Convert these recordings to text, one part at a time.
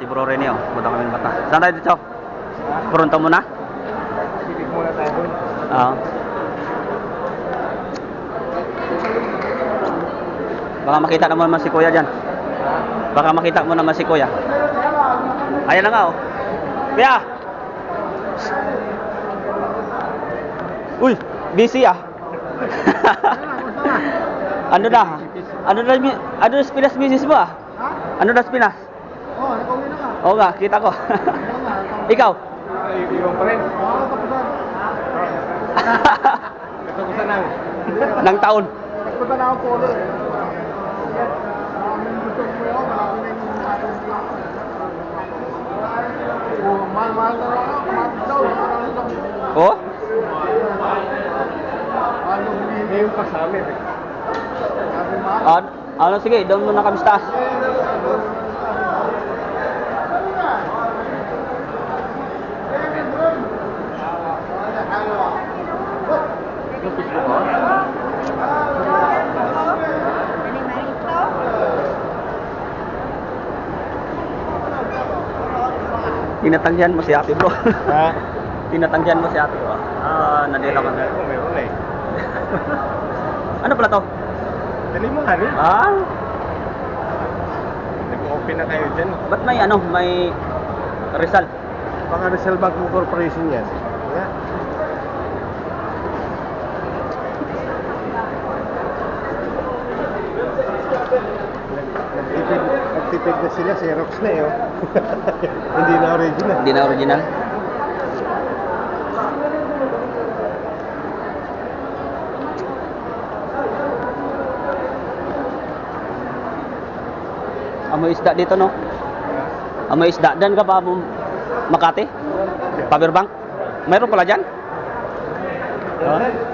si Bro Rene oh. Kami ng bata. Saan tayo dito? Pronto muna? Sipit muna tayo dun. Oo. Baka makita naman naman si Kuya dyan. Baka makita mo naman si Kuya. Ayan na nga oh. Kuya! Uy, busy ah. ano na? Ano na ano na spinas misis mo ah? Ano na spinas? Oo, oh, nakauwi na ka. Oo nga, kita ko. Ikaw? Ay, pa rin. Oo, tapusan. Nagtapusan lang. Nang taon. Nagpunta na ako na yung Oh? Ano, hindi yung kasama eh. Sabi mahal. Ano sige, doon muna kami sa taas. Tinatanggihan mo si ate bro. Ha? Tinatanggihan mo si ate bro. Ah, nadila ka na. Ako meron eh. Ano pala to? Dali mo nga rin. Ah, Nag-open na kayo dyan. ba't may ano, may Rizal? Baka Rizal Bank Corporation yan. Yeah. Nagtipid na sila, Xerox na eh. oh. Hindi na original. Hindi na original. Amoy isda dito no? Amoy isda. Dan ka pa Makati? Paberbang? Mayroon pala dyan? Ha?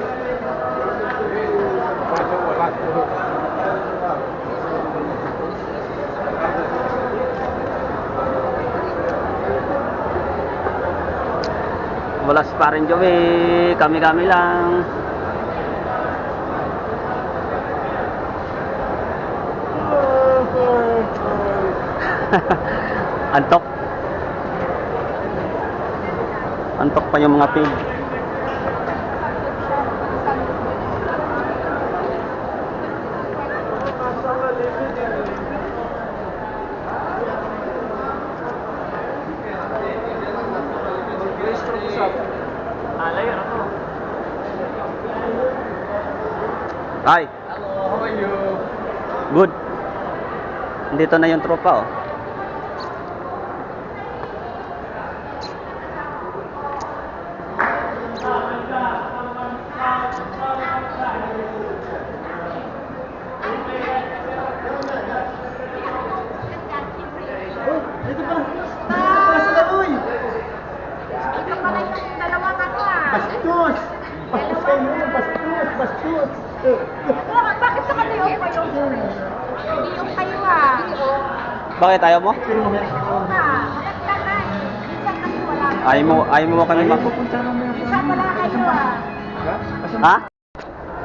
Wala si parin Joey. Kami-kami lang. Antok. Antok pa yung mga pig. Hi. Hello, how are you? Good. Dito na yung tropa oh. Ah. Bastos! Bastos kayo, bastos, bastos! Bakit sa kanila yung kayo? Hindi yung kayo ah. Bakit ayaw mo? Wala. Ayaw mo, ayaw mo kami. Minsan wala kayo ah. Ha?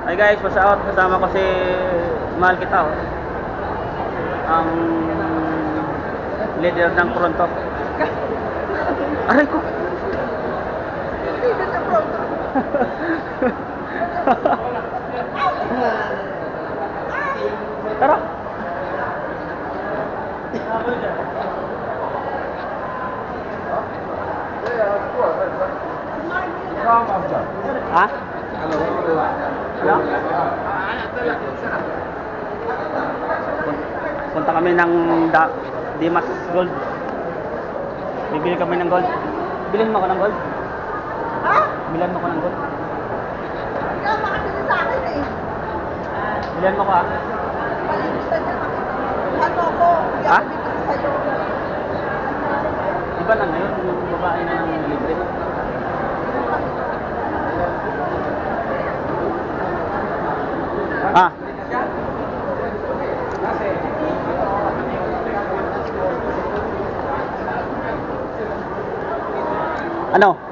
Hi guys, what's out? Kasama ko si Mahal Kita oh. Ang leader ng Toronto. Aray ko! Tara! kami ng da Dimas Gold. Bibili kami ng gold. Bilhin mo ako ng gold. Ha? Bilhan mo ako ng gold. Ka makakita sa akin eh. Bilhan mo ko ah. Wala gusto niya makita. Ano Ha? ako bibili sa'yo. Iba na ngayon, yung babae na ng libre. Ah. Ano?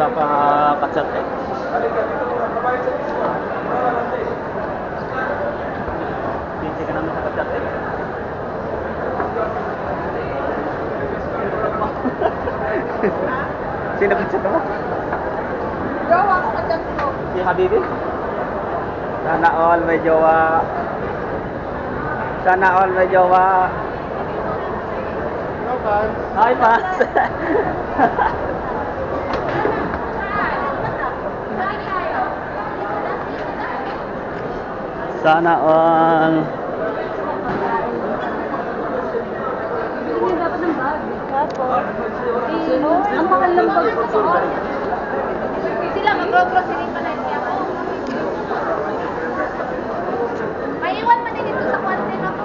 sa pa-katsat eh. Busy ka naman sa katsat eh. Sino katsat mo? Gawa ko ka dyan ko. Si Habibi? Sana all may jowa. Sana all may jowa. No, fans. Hi, Pas. Sana all. Ang mahal ng ko. Sila, mag-grocery pa na ako. May iwan pa din ito sa kwarto na ko.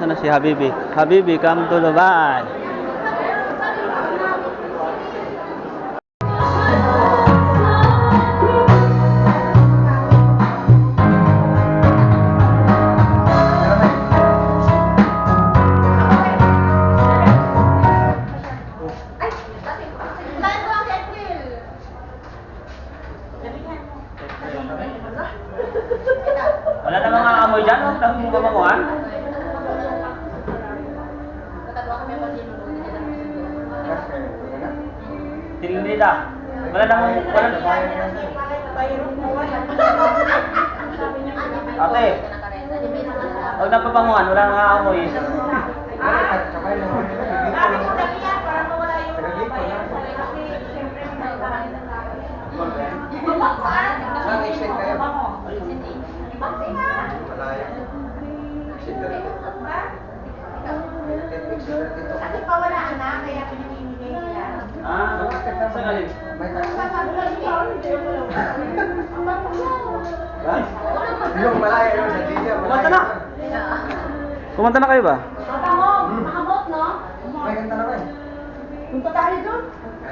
Sana si Habibi? Habibi, come to Dubai. Wala na mga amoy dyan, no? Tang kamanguhan. Tinilita. Wala na wala Ate, huwag na papanguhan, wala nang aamoy. Kasi pawalaan na, kaya pinamimigay nila. Ah, saan galing? Yung malaya yun sa Gina. Kumanta na. Kumanta na kayo ba? Makamot, makamot, no? May kanta na eh? Punta tayo doon.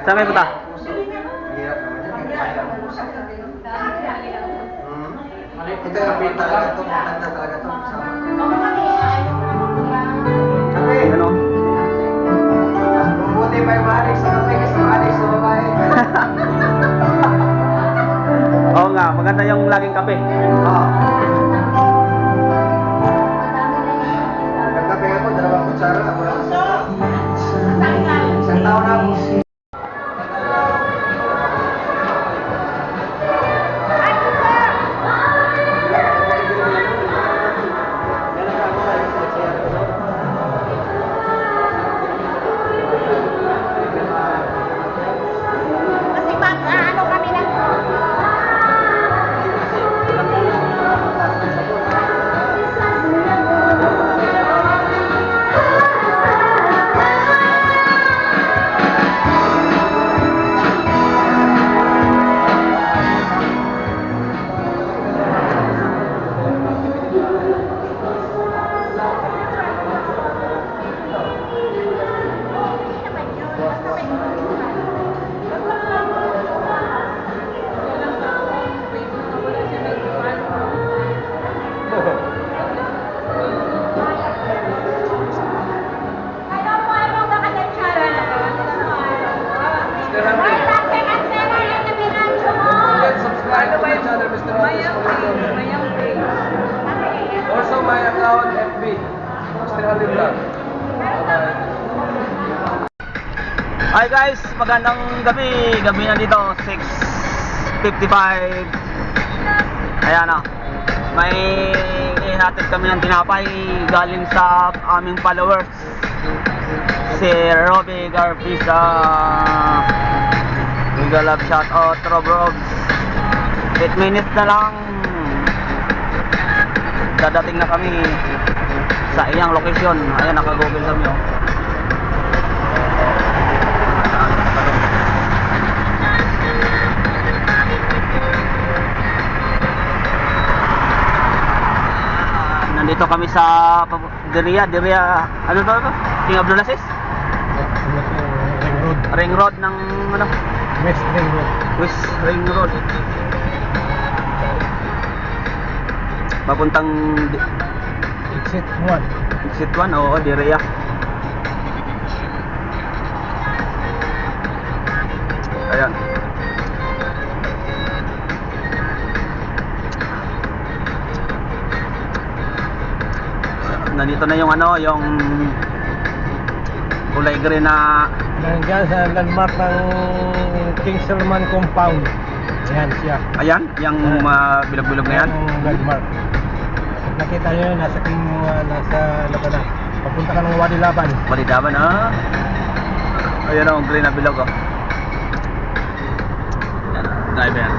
Saan kayo punta? Hirap naman yan. Hmm. Ito yung beat talaga ito. Kanta talaga ito. Sama. Sabi, Ano? Bumuti pa yung Alex. Maganda yung laging kape. Oo. Channel, Mr. Mayang Mayang Also my account FB, Mr. Halim Vlog. Bye-bye. Hi guys, magandang gabi. Gabi na dito, 6.55. Ayan na. May inatid kami ng tinapay galing sa aming followers. Si Robby Garpisa. Mega love shout out, Rob Rob. 8 minutes na lang. Dadating na kami sa iyang location. Ayan, naka-google kami. Oh. Nandito kami sa Diria, Diria, ano to? King Abdulaziz? Ring Road. Ring road ng ano? West Ring Road. West Ring Road. Papuntang Exit 1. exit 1, oo, Direa. Ayan. Nandito na yung ano, yung kulay green na Nandiyan sa landmark ng King Salman Compound. Ayan siya. ayan, yung uh, bilog-bilog na yan. Yung landmark. Nakita nyo yun, nasa King, uh, nasa labanan. Papunta ka ng Wadi Laban. Balidaban, ah. Ayan ang green na bilog, oh. Ayan, driver.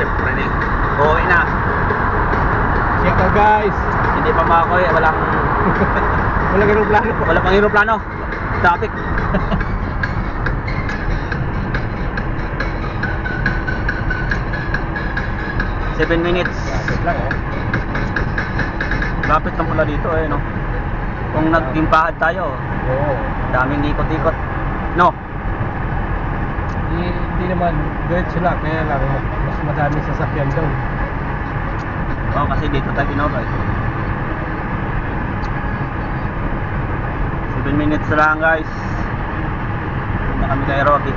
Siyempre ni. Uwi na. Check ka guys. Hindi pa makoy, walang Wala ganun plano. wala pang aeroplano. Traffic. Seven minutes. Lang oh. Lapit lang pala dito eh, no? Kung nagtimpahad tayo, Oo. daming ikot-ikot. No? Hindi, naman diretso lang. Kaya lang, mas madaming sasakyan doon. Oo, kasi dito tayo pinoro eh. 7 minutes lang guys. Punta kami kay Rocky.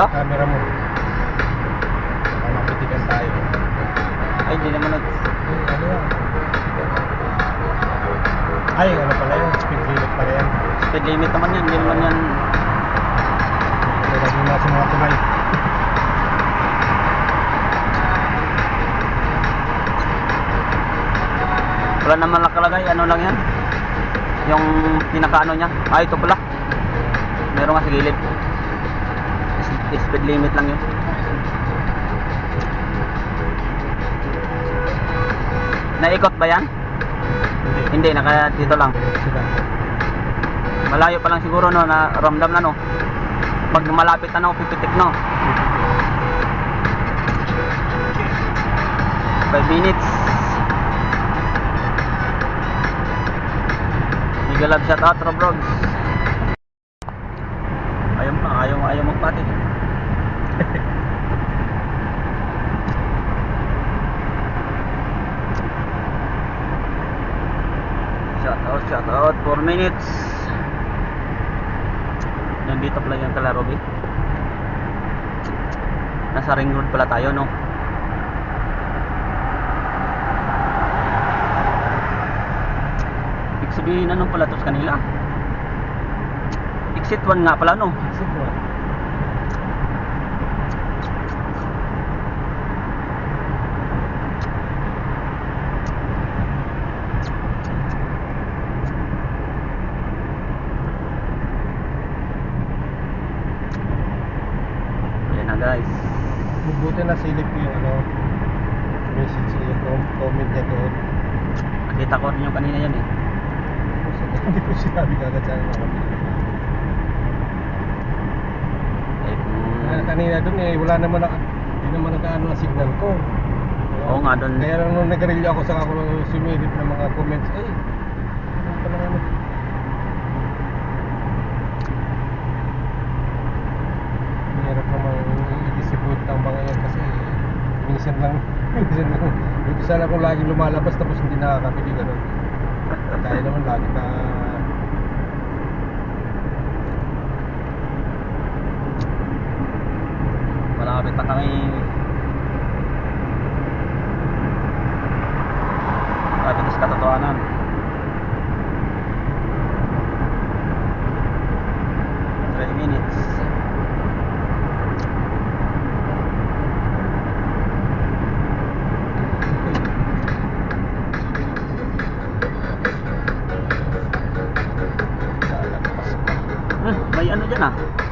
Yan. Ito? Camera mo. Baka mapitikan tayo. Ay, hindi naman nag... Ano yan? Ay, ano pala yun? Speed limit pala yan. Speed limit naman yan, hindi naman yan... Ito lagi na sa mga tulay. Wala naman nakalagay, ano lang yan? Yung pinakaano niya. Ah, ito pala. Meron nga sa gilid. Speed limit lang yun. Naikot ba yan? Hindi. Hindi, naka dito lang. Malayo pa lang siguro no, na ramdam na no. Pag malapit na no, pipitik no. 5 minutes. Miguel Lab shout out minutes. Nandito pala yung kalaro eh. nasa ring road pala tayo no? Ibig sabihin ano pala to sa kanila? Exit 1 nga pala no? Exit 1 Mabuti na silip ko yung ano, message niya, com- comment niya doon. Nakita ko rin yung kanina yan, eh. Hindi ko sinabi kagad sa ano. Eh, kung... Kanina doon eh, wala naman na, hindi naman nag-ano ang signal ko. Oo nga, doon. Kaya nung nagarilyo ako sa ako sumilip ng mga comments, ay, ano pala ano. Mahirap naman i-distribute ang mga yan kasi minsan lang, minsan lang. Buti sana kung lagi lumalabas tapos hindi nakakapili ganun. Kaya naman lagi na Malapit na kami. Hmm, may